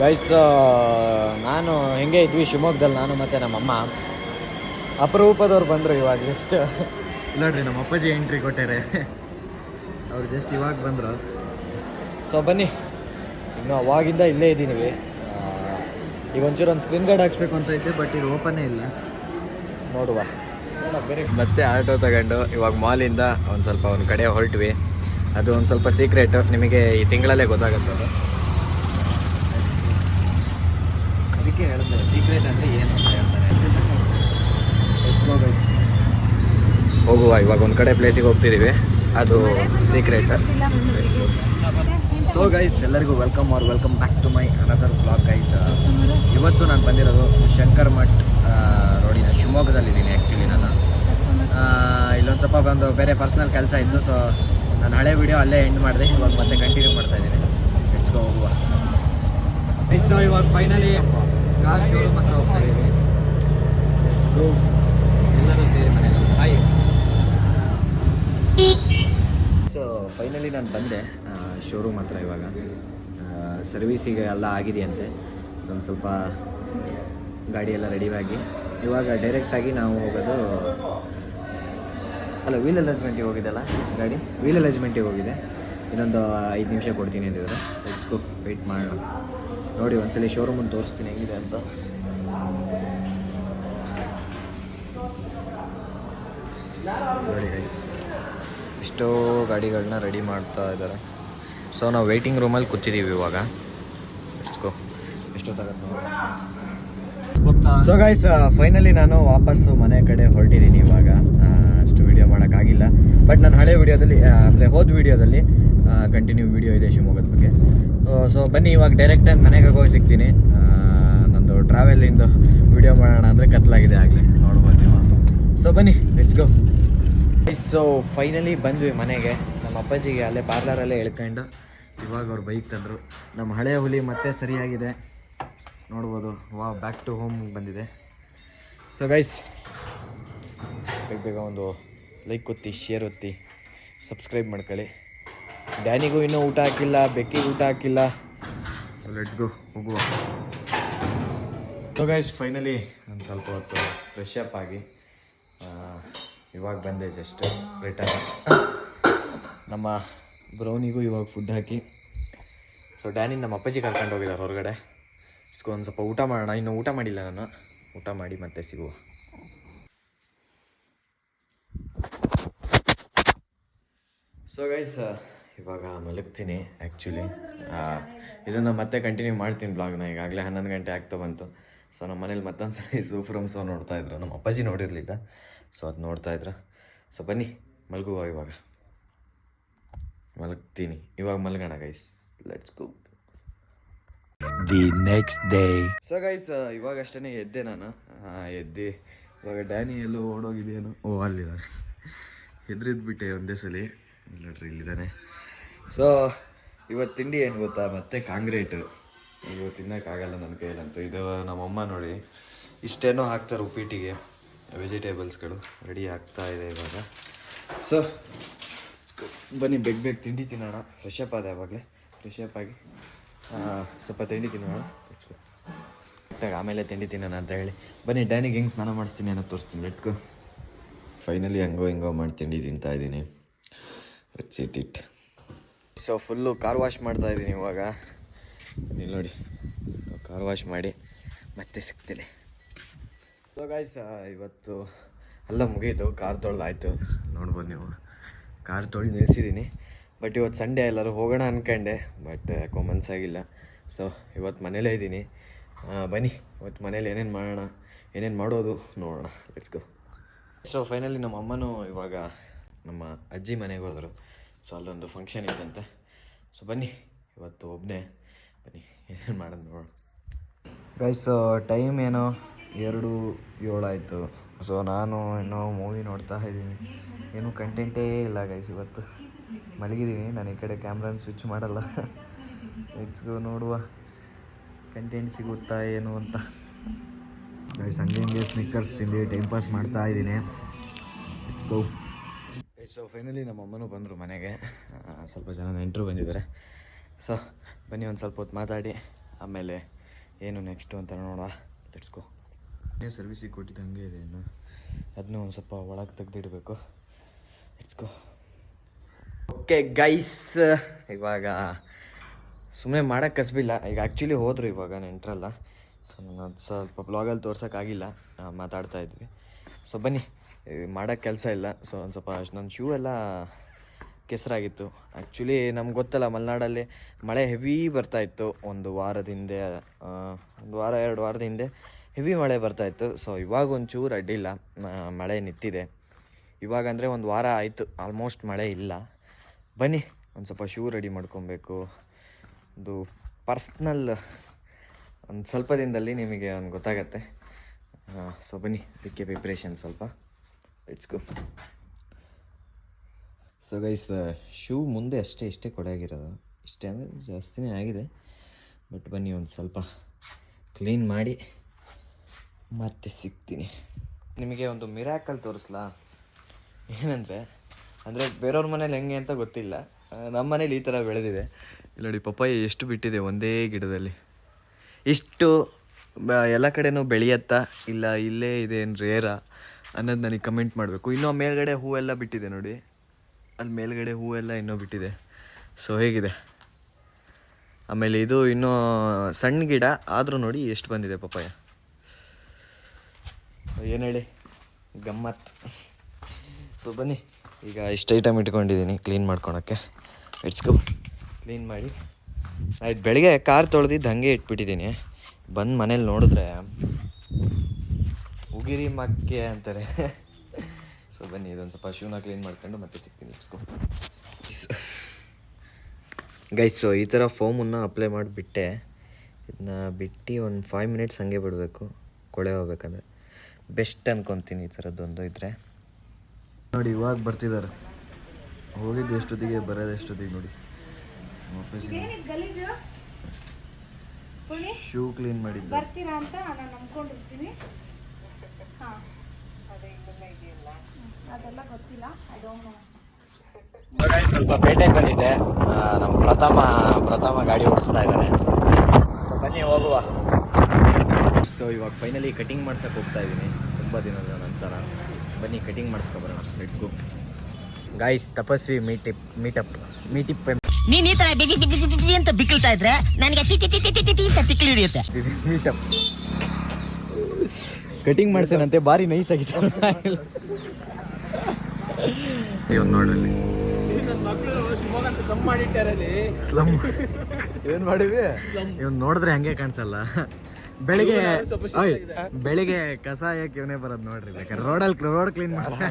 Guys ನಾನು ಹೆಂಗೆ ಇದ್ವಿ ಶಿವಮೊಗ್ಗದಲ್ಲಿ ನಾನು ಮತ್ತು ನಮ್ಮಮ್ಮ. ಅಪರೂಪದವ್ರು ಬಂದರು ಇವಾಗ ಜಸ್ಟ್ ನೋಡ್ರಿ ನಮ್ಮ ಅಪ್ಪಾಜಿ ಎಂಟ್ರಿ ಕೊಟ್ಟಾರೆ. ಅವ್ರು ಜಸ್ಟ್ ಇವಾಗ ಬಂದರು. ಸೊ ಬನ್ನಿ. ಇನ್ನು ಅವಾಗಿಂದ ಇಲ್ಲೇ ಇದ್ದೀನಿ ಈಗ ಒಂಚೂರು ಒಂದು ಸ್ಕ್ರೀನ್ ಗಾರ್ಡ್ ಹಾಕ್ಸ್ಬೇಕು ಅಂತ ಐತೆ ಬಟ್ ಇದು ಓಪನೇ ಇಲ್ಲ. ನೋಡುವ. ಮತ್ತೆ ಆಟೋ ತಗೊಂಡು ಇವಾಗ ಮಾಲಿಂದ ಒಂದು ಸ್ವಲ್ಪ ಒಂದು ಕಡೆ ಹೊರಟ್ವಿ. ಅದು ಒಂದು ಸ್ವಲ್ಪ ಸೀಕ್ರೆಟ್ ನಿಮಗೆ ಈ ತಿಂಗಳಲ್ಲೇ ಗೊತ್ತಾಗುತ್ತೆ ಅದು ಅದಕ್ಕೆ ಹೇಳ್ತಾರೆ ಸೀಕ್ರೆಟ್ ಅಂದರೆ ಏನು ಅಂತ ಹೇಳ್ತಾರೆ. ಹೋಗುವ ಇವಾಗ ಒಂದು ಕಡೆ ಪ್ಲೇಸಿಗೆ ಹೋಗ್ತಿದ್ದೀವಿ ಅದು ಸೀಕ್ರೆಟ್ ಸೊ ಗೈಸ್ ಎಲ್ಲರಿಗೂ welcome or welcome back to my another blog guys ಇವತ್ತು ನಾನು ಬಂದಿರೋದು ಶಂಕರ್ ಮಠ್ ರೋಡಿನ ಶಿವಮೊಗ್ಗದಲ್ಲಿದ್ದೀನಿ ಆ್ಯಕ್ಚುಲಿ ನಾನು. ಆ, ಇಲ್ಲೊಂದು ಸ್ವಲ್ಪ ಬಂದು ಬೇರೆ ಪರ್ಸ್ನಲ್ ಕೆಲಸ ಇತ್ತು ಸೊ ನಾನು ಹಳೆ ವಿಡಿಯೋ ಅಲ್ಲೇ ಎಂಡ್ ಮಾಡಿದೆ. ಇವಾಗ ಮತ್ತೆ ಕಂಟಿನ್ಯೂ ಮಾಡ್ತಾ ಇದ್ದೀನಿ. ಹೆಚ್ಕೊ ಹೋಗುವ. ಸೊ ಇವಾಗ ಫೈನಲಿ ಕಾರ್ ಶೋರೂಮ್ ಹತ್ರ ಹೋಗ್ತಾ ಇದ್ದೀವಿ go. ಎಲ್ಲರೂ ಸೇರಿ ಮನೆಯಲ್ಲಿ. ಹಾಯ್ ಸೊ ಫೈನಲಿ ನಾನು ಬಂದೆ ಶೋರೂಮ್ ಹತ್ರ ಇವಾಗ. ಸರ್ವಿಸಿಗೆ ಎಲ್ಲ ಆಗಿದೆಯಂತೆ. ಒಂದು ಸ್ವಲ್ಪ ಗಾಡಿ ಎಲ್ಲ ರೆಡಿಯಾಗಿ ಇವಾಗ ಡೈರೆಕ್ಟಾಗಿ ನಾವು ಹೋಗೋದು, ಅಲ್ಲ ವೀಲ್ ಅಲೈಜ್ಮೆಂಟಿಗೆ ಹೋಗಿದ್ದಲ್ಲ ಗಾಡಿ? ವೀಲ್ ಅಲೈಜ್ಮೆಂಟಿಗೆ ಹೋಗಿದೆ. ಇನ್ನೊಂದು ಐದು ನಿಮಿಷ ಕೊಡ್ತೀನಿ ಅಂತಿದ್ರು ಲೆಟ್ಸ್ ಗೋ ವೆಯ್ಟ್ ಮಾಡೋಣ. ನೋಡಿ, ಒಂದ್ಸಲಿ ಶೋರೂಮನ್ನು ತೋರಿಸ್ತೀನಿ, ಹೆಂಗಿದೆ ಅಂತ. ಎಷ್ಟೋ ಗಾಡಿಗಳನ್ನ ರೆಡಿ ಮಾಡ್ತಾ ಇದ್ದಾರೆ. ಸೊ ನಾವು ವೆಯ್ಟಿಂಗ್ ರೂಮಲ್ಲಿ ಕೂತಿದ್ದೀವಿ ಇವಾಗ. ಎಷ್ಟೋ ಎಷ್ಟೊತ್ತಾಗತ್ತೆ ಸೊ ಗೈಸ್ ಫೈನಲಿ ನಾನು ವಾಪಸ್ಸು ಮನೆ ಕಡೆ ಹೊರಟಿದ್ದೀನಿ ಇವಾಗ. ಅಷ್ಟು ವಿಡಿಯೋ ಮಾಡೋಕ್ಕಾಗಿಲ್ಲ. ಬಟ್ ನಾನು ಹಳೆ ವಿಡಿಯೋದಲ್ಲಿ ಅಂದರೆ ಹೋದ ವಿಡಿಯೋದಲ್ಲಿ ಕಂಟಿನ್ಯೂ ವಿಡಿಯೋ ಇದೆ ಶಿವಮೊಗ್ಗದ ಬಗ್ಗೆ. ಸೊ ಬನ್ನಿ, ಇವಾಗ ಡೈರೆಕ್ಟಾಗಿ ಮನೆಗೆ ಹೋಗಿ ಸಿಗ್ತೀನಿ. ನಂದು ಟ್ರಾವೆಲಿಂದು ವಿಡಿಯೋ ಮಾಡೋಣ ಅಂದರೆ ಕತ್ಲಾಗಿದೆ ಆಗಲಿ, ನೋಡ್ಬೋದು ನೀವು. ಸೊ ಬನ್ನಿ ಲೆಟ್ಸ್ ಗೋ ಸೊ ಫೈನಲಿ ಬಂದ್ವಿ ಮನೆಗೆ. ನಮ್ಮ ಅಪ್ಪಾಜಿಗೆ ಅಲ್ಲೇ ಪಾರ್ಲರಲ್ಲೇ ಹೇಳ್ಕೊಂಡು, ಇವಾಗ ಅವ್ರು ಬೈಕ್ ತಂದರು. ನಮ್ಮ ಹಳೆಯ ಹುಲಿ ಮತ್ತೆ ಸರಿಯಾಗಿದೆ. ನೋಡ್ಬೋದು ವಾ ಬ್ಯಾಕ್ ಟು ಹೋಮ್ ಬಂದಿದೆ. ಸೊ ಗೈಸ್ ಬೇಗ ಬೇಗ ಒಂದು ಲೈಕ್ ಒತ್ತಿ ಶೇರ್ ಒತ್ತಿ ಸಬ್ಸ್ಕ್ರೈಬ್ ಮಾಡ್ಕೊಳ್ಳಿ. ಡ್ಯಾನಿಗೂ ಇನ್ನೂ ಊಟ ಹಾಕಿಲ್ಲ, ಬೆಕ್ಕಿಗೆ ಊಟ ಹಾಕಿಲ್ಲ. ಲೆಟ್ಸ್ ಗೋ ಹೋಗುವ. ಸೊ ಗೈಸ್ ಫೈನಲಿ ಒಂದು ಸ್ವಲ್ಪ ಹೊತ್ತು ಫ್ರೆಶ್ ಅಪ್ ಆಗಿ ಇವಾಗ ಬಂದೆ ಜಸ್ಟ್ ರಿಟರ್ನ್ ನಮ್ಮ ಬ್ರೌನಿಗೂ ಇವಾಗ ಫುಡ್ ಹಾಕಿ. ಸೊ ಡ್ಯಾನಿ ನಮ್ಮ ಅಪ್ಪಾಜಿ ಕರ್ಕೊಂಡು ಹೋಗಿದ್ದಾರೆ ಹೊರಗಡೆ. ಇಸ್ಕೊ ಒಂದು ಸ್ವಲ್ಪ ಊಟ ಮಾಡೋಣ, ಇನ್ನು ಊಟ ಮಾಡಿಲ್ಲ ನಾನು. ಊಟ ಮಾಡಿ ಮತ್ತೆ ಸಿಗುವ. ಸೊ ಗೈಸ್ ಇವಾಗ ಮಲಗ್ತೀನಿ ಆ್ಯಕ್ಚುಲಿ ಇದನ್ನು ಮತ್ತೆ ಕಂಟಿನ್ಯೂ ಮಾಡ್ತೀನಿ ಬ್ಲಾಗ್ನ ಈಗಾಗಲೇ ಹನ್ನೊಂದು ಗಂಟೆ ಆಗ್ತಾ ಬಂತು. ಸೊ ನಮ್ಮ ಮನೇಲಿ ಮತ್ತೊಂದು ಸಲ ಸೂಫ್ರಮ್ ಸೋ ನೋಡ್ತಾ ಇದ್ರು. ನಮ್ಮ ಅಪ್ಪಾಜಿ ನೋಡಿರಲಿಲ್ಲ. ಸೊ ಅದು ನೋಡ್ತಾ ಇದ್ರು. ಸೊ ಬನ್ನಿ ಮಲಗುವ ಇವಾಗ. ಮಲಗ್ತೀನಿ. ಇವಾಗ ಮಲಗೋಣ guys let's go the next day so guys ಇವಾಗ ಅಷ್ಟೇ ಎದ್ದೆ ನಾನು. ಎದ್ದೆ. ಇವಾಗ ಡ್ಯಾನಿ ಎಲ್ಲೋ ಓಡೋಗಿದೆಯೇನೋ. ಓ ಅಲ್ಲಿದ್ದಾನೆ ಹೆದ್ರಿದ್ಬಿಟ್ಟೆ ಒಂದೇ ಸಲ. ನೋಡ್ರಿ ಇಲ್ಲಿದ್ದಾನೆ ಸೊ ಇವತ್ತು ತಿಂಡಿ ಏನು ಗೊತ್ತಾ? ಮತ್ತೆ ಕಾಂಗ್ರೇಟ್. ಇವತ್ತು ತಿನ್ನೋಕ್ಕಾಗಲ್ಲ ನನ್ನ ಕೈಯಲ್ಲಂತೂ ಇದು ನಮ್ಮಮ್ಮ ನೋಡಿ, ಇಷ್ಟೇನೋ ಹಾಕ್ತಾರೆ ಉಪ್ಪಿಟ್ಟಿಗೆ. ವೆಜಿಟೇಬಲ್ಸ್ಗಳು ರೆಡಿ ಆಗ್ತಾ ಇದೆ ಇವಾಗ. ಸೊ ಬನ್ನಿ, ಬೇಗ ಬೇಗ ತಿಂಡಿ ತಿನ್ನೋಣ. ಫ್ರೆಶ್ ಅಪ್ ಆದ ಯಾವಾಗಲೇ. ಫ್ರೆಶ್ ಅಪ್ ಆಗಿ ಸ್ವಲ್ಪ ತಿಂಡಿ ತಿನ್ನೋಣ. ಆಮೇಲೆ ತಿಂಡಿ ತಿನ್ನೋಣ ಅಂತ ಹೇಳಿ. ಬನ್ನಿ ಡೈನಿಂಗ್ ಹೆಂಗೆ ಸ್ನಾನ ಮಾಡಿಸ್ತೀನಿ ಅನ್ನೋ ತೋರಿಸ್ತೀನಿ. ಲೆಟ್ಕೋ ಫೈನಲಿ ಹಂಗೋ ಹಿಂಗೋ ಮಾಡಿ ತಿಂಡಿ ತಿಂತಾ ಇದ್ದೀನಿ. It it so full car wash ಮಾಡ್ತಾ ಇದ್ದೀನಿ ಇವಾಗ. ಇಲ್ಲಿ ನೋಡಿ ಕಾರ್ ವಾಶ್ ಮಾಡಿ ಮತ್ತೆ ಸಿಗ್ತೀನಿ. ಸೊ ಗಾಯ್ಸ್ ಇವತ್ತು ಎಲ್ಲ ಮುಗೀತು. ಕಾರ್ ತೊಳೆದಾಯ್ತು. ನೋಡ್ಬೋದು ನೀವು. ಕಾರ್ ತೊಳೆದು ನಿಲ್ಲಿಸಿದ್ದೀನಿ ಬಟ್ ಇವತ್ತು ಸಂಡೇ ಎಲ್ಲರೂ ಹೋಗೋಣ ಅಂದ್ಕೊಂಡೆ ಬಟ್ ಯಾಕೋ ಮನಸ್ಸಾಗಿಲ್ಲ ಸೊ ಇವತ್ತು ಮನೇಲೇ ಇದ್ದೀನಿ ಬನ್ನಿ. ಇವತ್ತು ಮನೇಲಿ ಏನೇನು ಮಾಡೋಣ? ಏನೇನು ಮಾಡೋದು? ನೋಡೋಣ. ಲೆಟ್ಸ್ ಗೋ ಸೊ ಫೈನಲಿ ನಮ್ಮ ಅಮ್ಮನೂ ಇವಾಗ ನಮ್ಮ ಅಜ್ಜಿ ಮನೆಗೆ ಹೋದರು. ಸೊ ಅಲ್ಲೊಂದು ಫಂಕ್ಷನ್ ಇತ್ತಂತೆ ಸೊ ಬನ್ನಿ. ಇವತ್ತು ಒಬ್ಬನೇ ಬನ್ನಿ. ಏನೇನು ಮಾಡೋದು ನೋಡೋಣ ಗೈಸ್ ಟೈಮ್ ಏನೋ ಎರಡು ಏಳಾಯಿತು ಸೊ ನಾನು ಏನೋ ಮೂವಿ ನೋಡ್ತಾ ಇದ್ದೀನಿ. ಏನೂ ಕಂಟೆಂಟೇ ಇಲ್ಲ ಗೈಸ್ ಇವತ್ತು. ಮಲಗಿದ್ದೀನಿ. ನಾನು ಈ ಕಡೆ ಕ್ಯಾಮ್ರಾನ ಸ್ವಿಚ್ ಮಾಡಲ್ಲ. ಇಟ್ಸ್ಗೋ ನೋಡುವ. ಕಂಟೆಂಟ್ ಸಿಗುತ್ತಾ ಏನು ಅಂತ. ಗೈಸ್ ಹಂಗೆ ಹಂಗೆ ಸ್ನಿಕ್ಕರ್ಸ್ ತಿಂದು ಟೈಮ್ ಪಾಸ್ ಮಾಡ್ತಾ ಇದ್ದೀನಿ. ಹೆಚ್ಚು ಗೋ ಸೊ ಫೈನಲಿ ನಮ್ಮ ಅಮ್ಮನೂ ಬಂದರು ಮನೆಗೆ. ಸ್ವಲ್ಪ ಜನ ನೆಂಟರು ಬಂದಿದ್ದಾರೆ. ಸೊ ಬನ್ನಿ ಒಂದು ಸ್ವಲ್ಪ ಹೊತ್ತು ಮಾತಾಡಿ. ಆಮೇಲೆ ಏನು ನೆಕ್ಸ್ಟು ಅಂತ ನೋಡುವ ಲೆಟ್ಸ್ಕೋ ಸರ್ವಿಸಿಗೆ ಕೊಟ್ಟಿದ್ದು ಹಂಗೆ ಇದೆ ಇನ್ನು? ಅದನ್ನೂ ಒಂದು ಸ್ವಲ್ಪ ಒಳಗೆ ತೆಗೆದಿಡಬೇಕು. ಲೆಟ್ಸ್ಕೋ ಓಕೆ ಗೈಸ್ ಇವಾಗ ಸುಮ್ಮನೆ ಮಾಡೋಕ್ಕೆ ಕಸ್ಬಿಲ್ಲ. ಈಗ ಆ್ಯಕ್ಚುಲಿ ಹೋದರು ಇವಾಗ ನೆಂಟ್ರಲ್ಲ ಸೊ ನಾನು ಅದು ಸ್ವಲ್ಪ ಬ್ಲಾಗಲ್ಲಿ ತೋರ್ಸೋಕ್ಕಾಗಿಲ್ಲ ಮಾತಾಡ್ತಾ ಇದ್ವಿ. ಸೊ ಬನ್ನಿ. ಮಾಡೋಕ್ಕೆ ಕೆಲಸ ಇಲ್ಲ. ಸೊ ಒಂದು ಸ್ವಲ್ಪ ನನ್ನ ಶೂ ಎಲ್ಲ ಕೆಸರಾಗಿತ್ತು. ಆ್ಯಕ್ಚುಲಿ ನಮ್ಗೆ ಗೊತ್ತಲ್ಲ, ಮಲೆನಾಡಲ್ಲಿ ಮಳೆ ಹೆವಿ ಬರ್ತಾ ಇತ್ತು. ಒಂದು ವಾರದ ಹಿಂದೆ ಒಂದು ವಾರ, ಎರಡು ವಾರದ ಹಿಂದೆ ಹೆವಿ ಮಳೆ ಬರ್ತಾ ಇತ್ತು. ಸೊ ಇವಾಗ ಒಂಚೂರು ಅಡ್ಡಿಲ್ಲ ಮಳೆ ನಿಂತಿದೆ. ಇವಾಗ ಅಂದರೆ ಒಂದು ವಾರ ಆಯಿತು. ಆಲ್ಮೋಸ್ಟ್ ಮಳೆ ಇಲ್ಲ. ಬನ್ನಿ, ಒಂದು ಸ್ವಲ್ಪ ಶೂ ರೆಡಿ ಮಾಡ್ಕೊಬೇಕು. ಒಂದು ಪರ್ಸ್ನಲ್ ಒಂದು ಸ್ವಲ್ಪ ದಿನದಲ್ಲಿ ನಿಮಗೆ ಒಂದು ಗೊತ್ತಾಗತ್ತೆ. ಸೊ ಬನ್ನಿ, ಅದಕ್ಕೆ ಪ್ರಿಪ್ರೇಷನ್ ಸ್ವಲ್ಪ. It's go so guys shoe ಮುಂದೆ ಅಷ್ಟೇ, ಇಷ್ಟೇ ಕೊಡಾಗಿರೋದು ಇಷ್ಟೇ ಅಂದರೆ ಜಾಸ್ತಿನೇ ಆಗಿದೆ. ಬಟ್ ಬನ್ನಿ ಒಂದು ಸ್ವಲ್ಪ ಕ್ಲೀನ್ ಮಾಡಿ ಮತ್ತೆ ಸಿಗ್ತೀನಿ. ನಿಮಗೆ ಒಂದು ಮಿರಾಕಲ್ ತೋರಿಸ್ಲಾ? ಏನಂದರೆ, ಅಂದರೆ ಬೇರೆಯವ್ರ ಮನೇಲಿ ಹೆಂಗೆ ಅಂತ ಗೊತ್ತಿಲ್ಲ. ನಮ್ಮ ಮನೇಲಿ ಈ ಥರ ಬೆಳೆದಿದೆ. ನೋಡಿ, ಪಪ್ಪಾಯಿ ಎಷ್ಟು ಬಿಟ್ಟಿದೆ ಒಂದೇ ಗಿಡದಲ್ಲಿ. ಇಷ್ಟು ಎಲ್ಲ ಕಡೆನೂ ಬೆಳೆಯತ್ತಾ ಇಲ್ಲ, ಇಲ್ಲೇ ಇದೇನು ರೇರಾ ಅನ್ನೋದು ನನಗೆ ಕಮೆಂಟ್ ಮಾಡಬೇಕು. ಇನ್ನೂ ಮೇಲ್ಗಡೆ ಹೂವೆಲ್ಲ ಬಿಟ್ಟಿದೆ ನೋಡಿ. ಅಲ್ಲಿ ಮೇಲ್ಗಡೆ ಹೂವೆಲ್ಲ ಇನ್ನೂ ಬಿಟ್ಟಿದೆ. ಸೊ ಹೇಗಿದೆ? ಆಮೇಲೆ ಇದು ಇನ್ನೂ ಸಣ್ಣ ಗಿಡ, ಆದರೂ ನೋಡಿ ಎಷ್ಟು ಬಂದಿದೆ ಪಪ್ಪಾಯ. ಏನು ಹೇಳಿ? ಗಮ್ಮತ್. ಸೊ ಬನ್ನಿ. ಈಗ ಇಷ್ಟು ಐಟಮ್ ಇಟ್ಕೊಂಡಿದ್ದೀನಿ ಕ್ಲೀನ್ ಮಾಡ್ಕೊಳಕ್ಕೆ. ಇಟ್ಸ್ಕೊ ಕ್ಲೀನ್ ಮಾಡಿ. ಆಯ್ತು, ಬೆಳಗ್ಗೆ ಕಾರ್ ತೊಳೆದಿದ್ದು ಹಾಗೆ ಇಟ್ಬಿಟ್ಟಿದ್ದೀನಿ. ಬಂದು ಮನೇಲಿ ನೋಡಿದ್ರೆ ಉಗಿರಿ ಮಕ್ಕೆ ಅಂತಾರೆ. ಸೊ ಬನ್ನಿ ಇದೊಂದು ಸ್ವಲ್ಪ ಶೂನ ಕ್ಲೀನ್ ಮಾಡ್ಕೊಂಡು ಮತ್ತೆ ಸಿಗ್ತೀನಿ. ಗೈಸ್ ಸೊ ಈ ಥರ ಫೋಮನ್ನು ಅಪ್ಲೈ ಮಾಡಿಬಿಟ್ಟೆ. ಇದನ್ನ ಬಿಟ್ಟು ಒಂದು ಫೈವ್ ಮಿನಿಟ್ಸ್ ಹಂಗೆ ಬಿಡಬೇಕು. ಕೊಳೆ ಹೋಗ್ಬೇಕಂದ್ರೆ. ಬೆಸ್ಟ್ ಅನ್ಕೊತೀನಿ ಈ ಥರದ್ದೊಂದು ಇದ್ದರೆ ನೋಡಿ ಇವಾಗ ಬರ್ತಿದ್ದಾರೆ. ಹೋಗಿದ್ದು ಎಷ್ಟೊತ್ತಿಗೆ ಬರೋದು ಎಷ್ಟೊತ್ತಿಗೆ ನೋಡಿ. ಶೂ ಕ್ಲೀನ್ ಮಾಡಿದ್ದೆ ಬರ್ತೀರಾ ಅಂತ ನಾನು ಅದೆಲ್ಲ ಗೊತ್ತಿಲ್ಲ. ಐ ಡೋಂಟ್ ನೋ ಸ್ವಲ್ಪ ಪೇಟೆ ಬಂದಿದೆ. ನಮ್ಮ ಪ್ರಥಮ ಪ್ರಥಮ ಗಾಡಿ ಓಡಿಸ್ತಾ ಇದ್ದಾರೆ ಸೊ ಬನ್ನಿ ಹೋಗುವ. ಸೊ ಇವಾಗ ಫೈನಲಿ ಕಟಿಂಗ್ ಮಾಡ್ಸಕ್ಕೆ ಹೋಗ್ತಾ ಇದ್ದೀನಿ ತುಂಬ ದಿನದ ನಂತರ. ಬನ್ನಿ cutting ಮಾಡಿಸ್ಕೊಬರೋಣ let's go guys Tapasvi meetup meetup ಮೀಟಿಪ್ ನೀನ್ ಈ ತರ ಬಿಗಿ ಬಿಗಿ ಬಿಗಿ ಬಿಗಿ ಅಂತ ಬಿಕ್ಕಳ್ತಾ ಇದ್ರೆ ನನಗೆ ಮೀಟಪ್ ಕಟಿಂಗ್ ಮಾಡ್ಸೇನಂತೆ ಬಾರಿ ನೈಸ್ ಆಗಿತ್ತು ನೋಡಲಿ ಸ್ಲಮ್ ಏನ್ ಮಾಡಿವಿ ಇವ್ನು ನೋಡಿದ್ರೆ ಹಂಗೆ ಕಾಣಿಸಲ್ಲ. ಬೆಳಿಗ್ಗೆ ಬೆಳಿಗ್ಗೆ ಕಸ ಯಾಕೆ ಇವನೇ ಬರೋದು ನೋಡ್ರಿ ಬೇಕಾದ್ರೆ. ರೋಡಲ್ಲಿ ರೋಡ್ ಕ್ಲೀನ್ ಮಾಡ್ತಾರೆ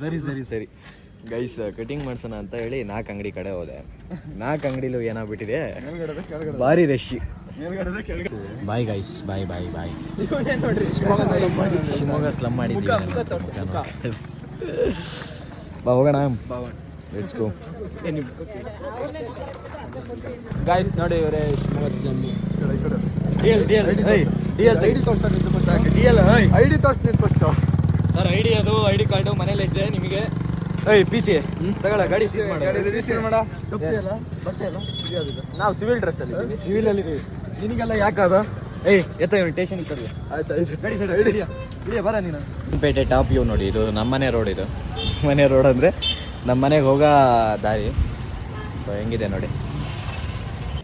ಸರಿ ಸರಿ ಸರಿ. ಗೈಸ್ ಕಟಿಂಗ್ ಮಾಡ್ಸೋಣ ಅಂತ ಹೇಳಿ ನಾಲ್ಕು ಅಂಗಡಿ ಕಡೆ ಹೋದೆ. ನಾಲ್ಕು ಅಂಗಡಿಲೂ ಏನಾಗ್ಬಿಟ್ಟಿದೆ? ಭಾರಿ rush bye guys bye bye bye Shivamogga slum ಮಾಡಿ ಬಾ ಹೋಗೋಣ. ಲೆಟ್ಸ್ ಗೋ ಗಾಯ್ಸ್ ನೋಡಿ ಇವರೇ Shivamogga slum DL DL DL ID ತೋರಿಸ್ತಾರೆ ಡಿಎಲ್ ಐಡಿ ತೋರಿಸ್ತೀನಿ ಫಸ್ಟ್ ಸರ್ ಐಡಿ ಅದು ಡಿ ಕಾರ್ಡು ಮನೇಲಿ ಇದ್ದೆ ನಿಮಗೆ ಏಯ್ ಪಿ ಸಿ ತಗೊಳ್ಳ ಗಾಡಿ ಸೀಸ್ ಮಾಡಿ. ನಾವು ಸಿವಿಲ್ ಡ್ರೆಸ್ ಅಲ್ಲಿ ಸಿವಿಲ್ ಅಲ್ಲಿ ಇದೀವಿ. ನಿನಗೆಲ್ಲ ಯಾಕಾದ ಏಯ್ ಎತ್ತ ಟೇಷನ್ ಸ್ಟೇಷನ್ ಕರ್ಲಿ ಆಯ್ತು ಗಾಡಿ ಸೈಡ್ ಹಿಡಿಯ ಹಿಡಿಯ ಬರ ನೀನು? ಪೇಟೆ ಟಾಪ್ ವ್ಯೂ ನೋಡಿ ಇದು ನಮ್ಮನೆ ರೋಡ್ ಇದು. ಮನೆ ರೋಡ್ ಅಂದರೆ ನಮ್ಮ ಮನೆಗೆ ಹೋಗೋ ದಾರಿ. ಸೊ ಹೆಂಗಿದೆ ನೋಡಿ.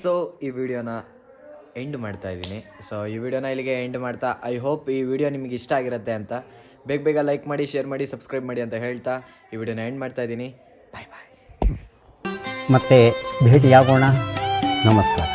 ಸೊ ಈ ವಿಡಿಯೋನ ಎಂಡ್ ಮಾಡ್ತಾ ಇದ್ದೀನಿ. ಸೊ ಈ ವಿಡಿಯೋನ ಇಲ್ಲಿಗೆ ಎಂಡ್ ಮಾಡ್ತಾ ಐ ಹೋಪ್ ಈ ವಿಡಿಯೋ ನಿಮಗೆ ಇಷ್ಟ ಆಗಿರುತ್ತೆ ಅಂತ ಬೇಗ ಬೇಗ ಲೈಕ್ ಮಾಡಿ ಶೇರ್ ಮಾಡಿ ಸಬ್ಸ್ಕ್ರೈಬ್ ಮಾಡಿ ಅಂತ ಹೇಳ್ತಾ ಈ ವಿಡಿಯೋನ ಎಂಡ್ ಮಾಡ್ತಾ ಇದ್ದೀನಿ. ಬಾಯ್ ಬಾಯ್ ಮತ್ತೆ ಭೇಟಿಯಾಗೋಣ. ನಮಸ್ಕಾರ.